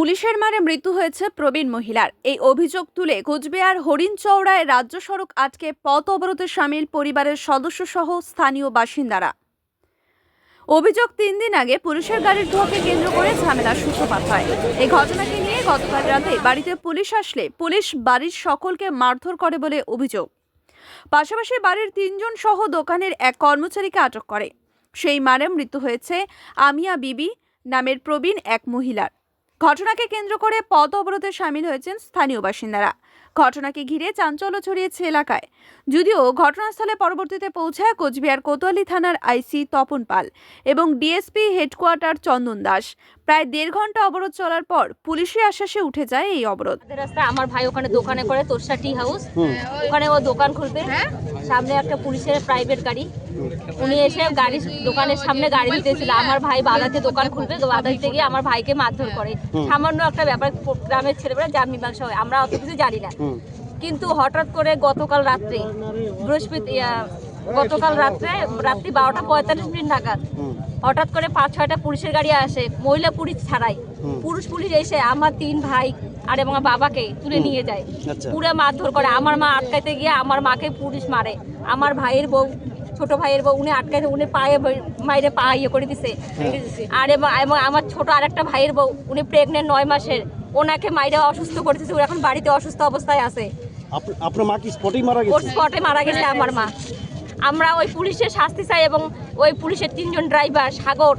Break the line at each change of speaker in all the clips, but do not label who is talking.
পুলিশের মারে মৃত্যু হয়েছে প্রবীণ মহিলার। এই অভিযোগ তুলে কোচবিহার হরিণচৌড়ায় রাজ্য সড়ক আটকে পথ অবরোধে সামিল পরিবারের সদস্যসহ স্থানীয় বাসিন্দারা। অভিযোগ তিন দিন আগে পুলিশের গাড়ির ধোয়াকে কেন্দ্র করে ঝামেলার সূত্রপাত হয়। এই ঘটনাকে নিয়ে গতকাল রাতে বাড়িতে পুলিশ আসলে পুলিশ বাড়ির সকলকে মারধর করে বলে অভিযোগ। পাশাপাশি বাড়ির তিনজন সহ দোকানের এক কর্মচারীকে আটক করে। সেই মারে মৃত্যু হয়েছে আমিয়া বিবি নামের প্রবীণ এক মহিলার। ঘটনাকে কেন্দ্র করে পথ অবরোধে সামিল হয়েছেন স্থানীয় বাসিন্দারা। ঘটনাকে ঘিরে চাঞ্চল্য ছড়িয়েছে এলাকায়। যদিও ঘটনাস্থলে পরবর্তীতে পৌঁছায় কোচবিহার কোতোয়ালি থানার আইসি তপন পাল এবং ডিএসপি হেডকোয়ার্টার চন্দন দাস। প্রায় দেড় ঘণ্টা অবরোধ চলার পর পুলিশি আশ্বাসে উঠে যায় এই অবরোধ।
আমার ভাই ওখানে দোকানে করে তোরসা টি হাউস ওখানে ও দোকান খুলবে। সামনে একটা পুলিশের প্রাইভেট গাড়ি। উনি এসে গাড়ি দোকানের সামনে গাড়ি দিতেছিল আমার ভাই বাধাতে দোকান খুলবে বাধা দিতে গিয়ে আমার ভাইকে মারধর করে। সামান্য একটা ব্যাপার গ্রামের ছেলেমেয়েরা যার মীমাংসা হয় আমরা অত কিছু জানি না। কিন্তু হঠাৎ করে গতকাল রাত্রে বৃহস্পতি গতকাল রাত্রে রাত্রি বারোটা পঁয়তাল্লিশ মিনিট নাগাদ হঠাৎ করে পাঁচ ছয়টা পুলিশের গাড়ি আসে। মহিলা পুলিশ ছাড়াই। পুরুষ পুলিশ এসে আমার তিন ভাই আর এবং আমার বাবাকে তুলে নিয়ে যায়।
আচ্ছা।
পুরো মারধর করে। আমার মা আটকাইতে গিয়ে আমার মাকে পুলিশ মারে। আমার ভাইয়ের বউ ছোট ভাইয়ের বউ উনি আটকাইতে উনি পায়ে মাইরে পা ইয়ে করে দিছে। আর এবং আমার ছোট আরেকটা ভাইয়ের বউ উনি প্রেগনেন্ট নয় মাসের। ওনাকে মাইরে অসুস্থ করতেছে এখন বাড়িতে অসুস্থ অবস্থায় আছে।
আপ- আপনার মা কি স্পটেই মারা গেছে?
স্পটে মারা গেছে আমার মা। আমরা ওই পুলিশের শাস্তি চাই এবং ওই পুলিশের তিনজন ড্রাইভার সাগর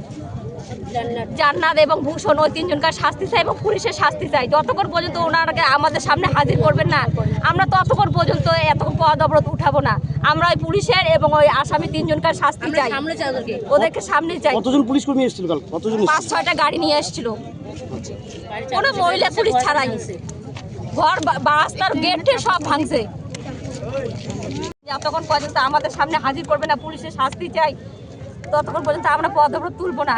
জান্নাত। এবং ভূষণ ওই তিনজনকার শাস্তি চাই এবং পুলিশের শাস্তি চাই। যতক্ষণ পর্যন্ত ওনারাকে আমাদের সামনে হাজির করবেন না আমরা ততক্ষণ পর্যন্ত এত পদ অবরোধ উঠাবো না। আমরা ওই পুলিশের এবং ওই আসামি তিনজনকার শাস্তি চাই। ওদেরকে। সামনে চাই।
কতজন পুলিশ কর্মী এসেছিল কাল কতজন
পাঁচ ছয়টা গাড়ি নিয়ে এসেছিল। কোনো মহিলা পুলিশ ছাড়াই। ঘর রাস্তার গেট সব ভাঙছে। যতক্ষণ পর্যন্ত আমাদের সামনে হাজির করবে না পুলিশের শাস্তি চাই ততক্ষণ পর্যন্ত আমরা পদব্রত তুলবো না।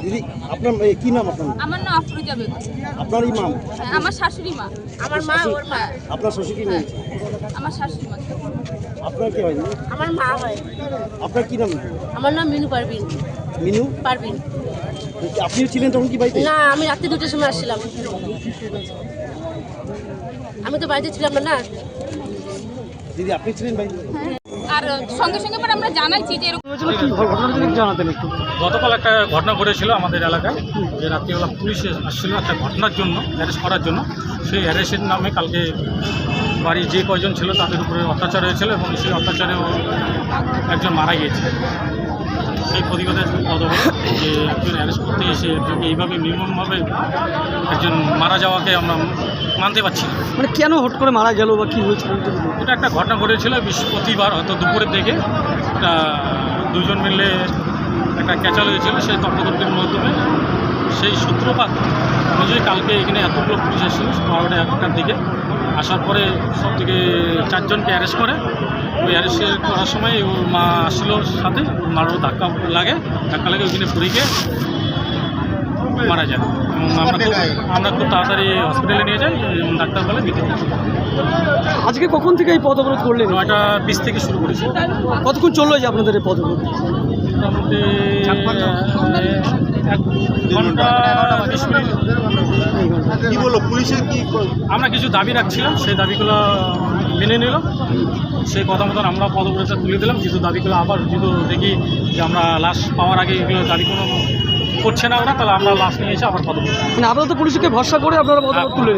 দিদি আপনার কি নাম আপনার?
আমার নাম আফরুজা বেগম।
আপনার ইমাম
আমার শাশুড়ি মা।
আমার মা ওর মা। আপনার শ্বশুর কি মেয়ে?
আমার শাশুড়ি মা।
আপনার কি হয়
আমার মা হয়।
আপনার কি নাম?
আমার নাম মিনু পারবিন
মিনু?
পারবিন
আপনি ছিলেন তখন কি বাড়িতে?
না আমি রাত্রি দুটোর সময় আসছিলাম। আমি তো বাড়িতে ছিলাম না। না
দিদি আপনি ছিলেন বাড়িতে?
আর সঙ্গে সঙ্গে পর আমরা জানাইছি যে এরকম
গতকাল একটা ঘটনা ঘটেছিল আমাদের এলাকায় যে রাত্রিবেলা পুলিশ আসছিল একটা ঘটনার জন্য অ্যারেস্ট করার জন্য। সেই অ্যারেস্টের নামে কালকে বাড়ি যে কয়জন ছিল তাদের উপরে অত্যাচার হয়েছিল এবং সেই অত্যাচারে একজন মারা গিয়েছে। সেই প্রতিবাদে পদবত যে একজন অ্যারেস্ট করতে এসে একজনকে এইভাবে নির্মমভাবে একজন মারা যাওয়াকে আমরা মানতে পারছি
মানে কেন হট করে মারা গেল বা কী হয়েছিল? এটা একটু বলুন।
এটা একটা ঘটনা ঘটেছিল বৃহস্পতিবার হয়তো দুপুরের দিকে। একটা দুজন মিলে একটা ক্যাচাল হয়েছিল সেই তর্কতর্কের মাধ্যমে। সেই সূত্রপাত অনুযায়ী কালকে এখানে এতগুলো পুলিশ এসেছিল বারোটা একটার দিকে। আসার পরে সব থেকে চারজনকে অ্যারেস্ট করে। ওই অ্যারেস্ট করার সময় ওর মা আসছিল সাথে ওর মারও ধাক্কা লাগে ধাক্কা লাগে ওইখানে পড়ে গিয়ে মারা যায়। এবং আমরা খুব আমরা খুব তাড়াতাড়ি হসপিটালে নিয়ে যাই এবং ডাক্তার বলে দিতে
আজকে কখন থেকে এই পদ অবরোধ করলেন?
নয়টা বিশ থেকে শুরু করেছি।
কতক্ষণ চলল যে আপনাদের এই পদ অবরোধ
মোটামুটি এক ঘণ্টা মিনিট
কি বলল? পুলিশের কি
আমরা কিছু দাবি রাখছিলাম সেই দাবিগুলো মেনে নিল। সেই কথা মতন আমরা পদপ্রচার তুলে দিলাম। কিছু দাবিগুলো আবার যেহেতু দেখি যে আমরা লাশ পাওয়ার আগে এগুলো দাবি কোনো করছে না ওরা তাহলে আমরা লাশ নিয়ে এসে আবার পদপ্রচার
মানে আপনারা তো পুলিশকে ভরসা করে আপনারা পদ অবরোধ তুলে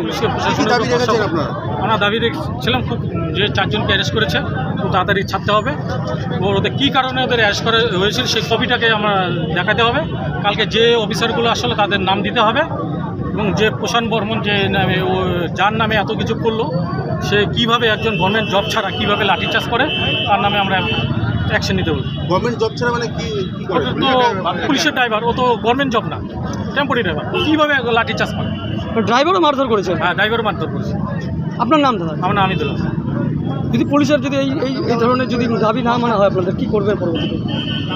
দাবি রেখেছেন আপনারা? আমরা দাবি রেখেছিলাম খুব যে চারজনকে অ্যারেস্ট করেছে খুব তাড়াতাড়ি ছাড়তে হবে। ওর ওদের কী কারণে ওদের অ্যারেস্ট করা হয়েছিল সেই কপিটাকে আমরা দেখাতে হবে। কালকে যে অফিসারগুলো আসলে তাদের নাম দিতে হবে। এবং যে প্রশান্ত বর্মন যে নামে ও যার নামে এত কিছু করল সে কীভাবে একজন গভর্নমেন্ট জব ছাড়া কীভাবে লাঠিচার্জ করে তার নামে আমরা অ্যাকশন নিতে বলি
গভর্নমেন্ট জব ছাড়া মানে কি
তো পুলিশের ড্রাইভার ও তো গভর্নমেন্ট জব না। টেম্পোরারি ড্রাইভার কীভাবে লাঠিচার্জ করে?
ড্রাইভারও মারধর করেছেন
হ্যাঁ ড্রাইভার মারধর করেছে।
আপনার নাম দাদা?
আমরা আমি দিলাম
যদি পুলিশের যদি এই এই এই ধরনের যদি দাবি না মানা হয় আপনাদের কি করবেন পরবর্তীতে?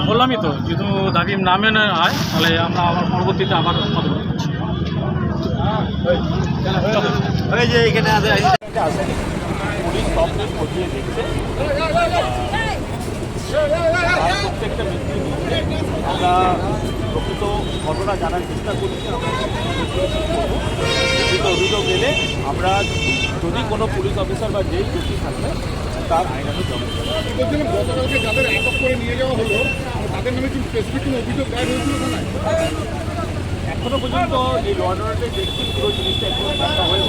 বললামই তো যদি দাবি না মেনে হয় তাহলে আমরা আবার পরবর্তীতে আবার পদক্ষেপ করছি
পুলিশ সবকে খতিয়ে দেখছে। জানার চেষ্টা করছি আমরা অভিযোগ এলে আমরা যদি কোনো পুলিশ অফিসার বা যেই দোষী থাকবে তার
আইনানু গতকালকে যাদের আটক করে নিয়ে যাওয়া হলো তাদের নামে কিন্তু স্পেসিফিক কোনো অভিযোগ দায়ের হয়েছিল
এখনও পর্যন্ত এই লর্ডারের যে পুরো জিনিসটা এখনও হয়ে